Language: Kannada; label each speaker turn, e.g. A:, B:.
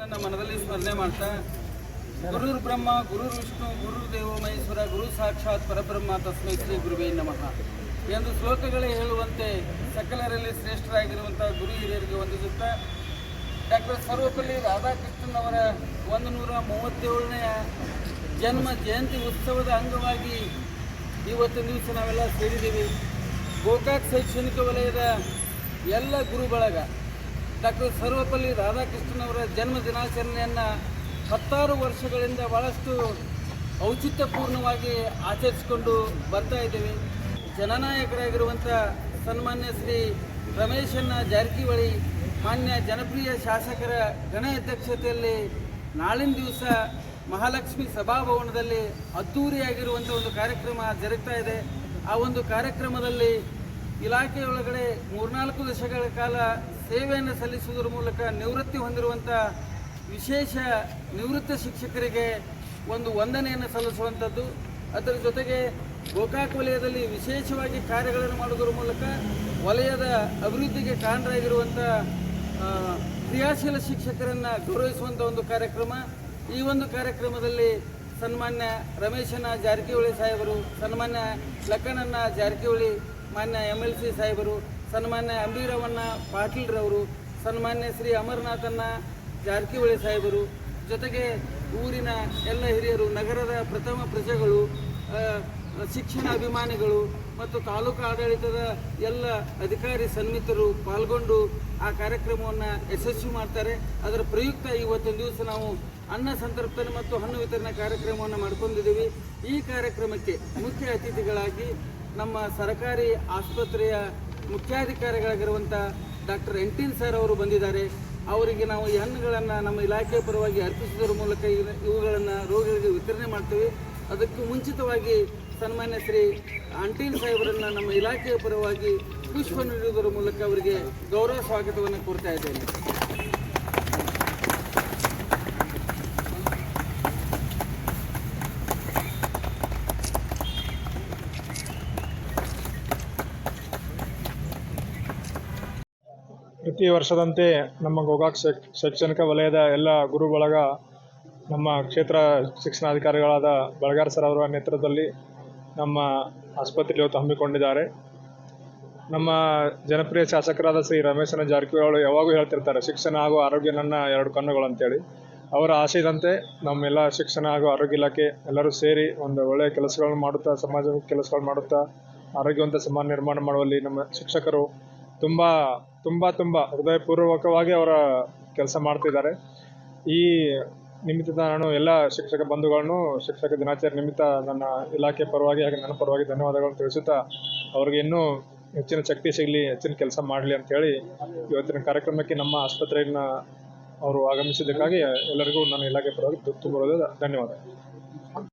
A: ನನ್ನ ಮನದಲ್ಲಿ ಸ್ಮರಣೆ ಮಾಡ್ತಾ, ಗುರುರ್ ಬ್ರಹ್ಮ, ಗುರುರ್ ವಿಷ್ಣು ಗುರು ದೇವೋ ಮಹೇಶ್ವರ, ಗುರು ಸಾಕ್ಷಾತ್ ಪರಬ್ರಹ್ಮ ತಸ್ಮೈ ಶ್ರೀ ಗುರುವೇ ನಮಃ. ಎಂದು ಶ್ಲೋಕಗಳೇ ಹೇಳುವಂತೆ ಸಕಲರಲ್ಲಿ ಶ್ರೇಷ್ಠರಾಗಿರುವಂಥ ಗುರು ಹಿರಿಯರಿಗೆ ವಂದಿಸುತ್ತಾ, ಡಾಕ್ಟರ್ ಸರ್ವಪಲ್ಲಿ ರಾಧಾಕೃಷ್ಣನ್ ಅವರ ಒಂದು ನೂರ ಮೂವತ್ತೇಳನೆಯ ಜನ್ಮ ಜಯಂತಿ ಉತ್ಸವದ ಅಂಗವಾಗಿ ಇವತ್ತಿನ ದಿವಸ ನಾವೆಲ್ಲ ಸೇರಿದ್ದೀವಿ. ಗೋಕಾಕ್ ಶೈಕ್ಷಣಿಕ ವಲಯದ ಎಲ್ಲ ಗುರು ಬಳಗ ಡಾಕ್ಟರ್ ಸರ್ವಪಲ್ಲಿ ರಾಧಾಕೃಷ್ಣನ್ ಅವರ ಜನ್ಮ ದಿನಾಚರಣೆಯನ್ನು ಹತ್ತಾರು ವರ್ಷಗಳಿಂದ ಭಾಳಷ್ಟು ಔಚಿತ್ಯಪೂರ್ಣವಾಗಿ ಆಚರಿಸಿಕೊಂಡು ಬರ್ತಾ ಇದ್ದೀವಿ. ಜನನಾಯಕರಾಗಿರುವಂಥ ಸನ್ಮಾನ್ಯ ಶ್ರೀ ರಮೇಶನ್ನ ಜಾರಕಿಹೊಳಿ, ಮಾನ್ಯ ಜನಪ್ರಿಯ ಶಾಸಕರ ಗಣ ಅಧ್ಯಕ್ಷತೆಯಲ್ಲಿ ನಾಳಿನ ದಿವಸ ಮಹಾಲಕ್ಷ್ಮಿ ಸಭಾಭವನದಲ್ಲಿ ಅದ್ಧೂರಿಯಾಗಿರುವಂಥ ಒಂದು ಕಾರ್ಯಕ್ರಮ ಜರುಗ್ತಾ ಇದೆ. ಆ ಒಂದು ಕಾರ್ಯಕ್ರಮದಲ್ಲಿ ಇಲಾಖೆಯೊಳಗಡೆ ಮೂರ್ನಾಲ್ಕು ದಶಕಗಳ ಕಾಲ ಸೇವೆಯನ್ನು ಸಲ್ಲಿಸುವುದರ ಮೂಲಕ ನಿವೃತ್ತಿ ಹೊಂದಿರುವಂಥ ವಿಶೇಷ ನಿವೃತ್ತ ಶಿಕ್ಷಕರಿಗೆ ಒಂದು ವಂದನೆಯನ್ನು ಸಲ್ಲಿಸುವಂಥದ್ದು. ಅದರ ಜೊತೆಗೆ ಗೋಕಾಕ್ ವಲಯದಲ್ಲಿ ವಿಶೇಷವಾಗಿ ಕಾರ್ಯಗಳನ್ನು ಮಾಡುವುದರ ಮೂಲಕ ವಲಯದ ಅಭಿವೃದ್ಧಿಗೆ ಕಾರಣರಾಗಿರುವಂಥ ಕ್ರಿಯಾಶೀಲ ಶಿಕ್ಷಕರನ್ನು ಗೌರವಿಸುವಂಥ ಒಂದು ಕಾರ್ಯಕ್ರಮ. ಈ ಒಂದು ಕಾರ್ಯಕ್ರಮದಲ್ಲಿ ಸನ್ಮಾನ್ಯ ರಮೇಶನ ಜಾರಕಿಹೊಳಿ ಸಾಹೇಬರು, ಸನ್ಮಾನ್ಯ ಲಕ್ಕಣ್ಣನ ಜಾರಕಿಹೊಳಿ ಮಾನ್ಯ ಎಂ ಎಲ್ ಸಿ ಸಾಹೇಬರು, ಸನ್ಮಾನ್ಯ ಅಂಬೀರವಣ್ಣ ಪಾಟೀಲ್ರವರು, ಸನ್ಮಾನ್ಯ ಶ್ರೀ ಅಮರನಾಥನ್ನ ಜಾರಕಿಹೊಳಿ ಸಾಹೇಬರು, ಜೊತೆಗೆ ಊರಿನ ಎಲ್ಲ ಹಿರಿಯರು, ನಗರದ ಪ್ರಥಮ ಪ್ರಜೆಗಳು ಶಿಕ್ಷಣ ಅಭಿಮಾನಿಗಳು ಮತ್ತು ತಾಲೂಕು ಆಡಳಿತದ ಎಲ್ಲ ಅಧಿಕಾರಿ ಸನ್ಮಿತರು ಪಾಲ್ಗೊಂಡು ಆ ಕಾರ್ಯಕ್ರಮವನ್ನು ಯಶಸ್ವಿ ಮಾಡ್ತಾರೆ. ಅದರ ಪ್ರಯುಕ್ತ ಇವತ್ತೊಂದು ದಿವಸ ನಾವು ಅನ್ನ ಸಂತರ್ಪಣೆ ಮತ್ತು ಹಣ್ಣು ವಿತರಣಾ ಕಾರ್ಯಕ್ರಮವನ್ನು ಮಾಡ್ಕೊಂಡಿದ್ದೀವಿ. ಈ ಕಾರ್ಯಕ್ರಮಕ್ಕೆ ಮುಖ್ಯ ಅತಿಥಿಗಳಾಗಿ ನಮ್ಮ ಸರ್ಕಾರಿ ಆಸ್ಪತ್ರೆಯ ಮುಖ್ಯಾಧಿಕಾರಿಗಳಾಗಿರುವಂಥ ಡಾಕ್ಟರ್ ಎಂಟಿನ್ ಸರ್ ಅವರು ಬಂದಿದ್ದಾರೆ. ಅವರಿಗೆ ನಾವು ಈ ಹಣ್ಣುಗಳನ್ನು ನಮ್ಮ ಇಲಾಖೆ ಪರವಾಗಿ ಅರ್ಪಿಸುವುದರ ಮೂಲಕ ಇವ- ಇವುಗಳನ್ನು ರೋಗಿಗಳಿಗೆ ವಿತರಣೆ ಮಾಡ್ತೀವಿ. ಅದಕ್ಕೂ ಮುಂಚಿತವಾಗಿ ಸನ್ಮಾನ್ಯ ಶ್ರೀ ಅಂಟೀನ್ ಸಾಹೇಬರನ್ನು ನಮ್ಮ ಇಲಾಖೆಯ ಪರವಾಗಿ ಪುಷ್ಪ ನೀಡುವುದರ ಮೂಲಕ ಅವರಿಗೆ ಗೌರವ ಸ್ವಾಗತವನ್ನು ಕೊಡ್ತಾ ಇದ್ದೇನೆ.
B: ಪ್ರತಿ ವರ್ಷದಂತೆ ನಮ್ಮ ಗೋಕಾಕ್ ಶೈಕ್ ಶೈಕ್ಷಣಿಕ ವಲಯದ ಎಲ್ಲ ಗುರು ಬಳಗ ನಮ್ಮ ಕ್ಷೇತ್ರ ಶಿಕ್ಷಣಾಧಿಕಾರಿಗಳಾದ ಬಳಗಾರ್ ಸರ್ ಅವರ ನೇತೃತ್ವದಲ್ಲಿ ನಮ್ಮ ಆಸ್ಪತ್ರೆಯಲ್ಲಿ ಇವತ್ತು ಹಮ್ಮಿಕೊಂಡಿದ್ದಾರೆ. ನಮ್ಮ ಜನಪ್ರಿಯ ಶಾಸಕರಾದ ಶ್ರೀ ರಮೇಶನ ಜಾರಕಿಹೊಳಿ ಅವರು ಯಾವಾಗೂ ಹೇಳ್ತಿರ್ತಾರೆ, ಶಿಕ್ಷಣ ಹಾಗೂ ಆರೋಗ್ಯ ನನ್ನ ಎರಡು ಕಣ್ಣುಗಳು ಅಂತೇಳಿ. ಅವರ ಆಶಯದಂತೆ ನಮ್ಮೆಲ್ಲ ಶಿಕ್ಷಣ ಹಾಗೂ ಆರೋಗ್ಯ ಇಲಾಖೆ ಎಲ್ಲರೂ ಸೇರಿ ಒಂದು ಒಳ್ಳೆಯ ಕೆಲಸಗಳನ್ನು ಮಾಡುತ್ತಾ, ಸಮಾಜ ಕೆಲಸಗಳು ಮಾಡುತ್ತಾ, ಆರೋಗ್ಯವಂತ ಸಮಾಜ ನಿರ್ಮಾಣ ಮಾಡುವಲ್ಲಿ ನಮ್ಮ ಶಿಕ್ಷಕರು ತುಂಬ ತುಂಬ ತುಂಬ ಹೃದಯಪೂರ್ವಕವಾಗಿ ಅವರ ಕೆಲಸ ಮಾಡ್ತಿದ್ದಾರೆ. ಈ ನಿಮಿತ್ತ ನಾನು ಎಲ್ಲ ಶಿಕ್ಷಕ ಬಂಧುಗಳನ್ನು, ಶಿಕ್ಷಕ ದಿನಾಚರಣೆ ನಿಮಿತ್ತ ನನ್ನ ಇಲಾಖೆ ಪರವಾಗಿ ಹಾಗೆ ನನ್ನ ಪರವಾಗಿ ಧನ್ಯವಾದಗಳನ್ನು ತಿಳಿಸುತ್ತಾ ಅವ್ರಿಗೆ ಇನ್ನೂ ಹೆಚ್ಚಿನ ಶಕ್ತಿ ಸಿಗಲಿ, ಹೆಚ್ಚಿನ ಕೆಲಸ ಮಾಡಲಿ ಅಂತ ಹೇಳಿ ಇವತ್ತಿನ ಕಾರ್ಯಕ್ರಮಕ್ಕೆ ನಮ್ಮ ಆಸ್ಪತ್ರೆಯನ್ನು ಅವರು ಆಗಮಿಸಿದ್ದಕ್ಕಾಗಿ ಎಲ್ಲರಿಗೂ ನನ್ನ ಇಲಾಖೆ ಪರವಾಗಿ ತುಂಬ ಧನ್ಯವಾದ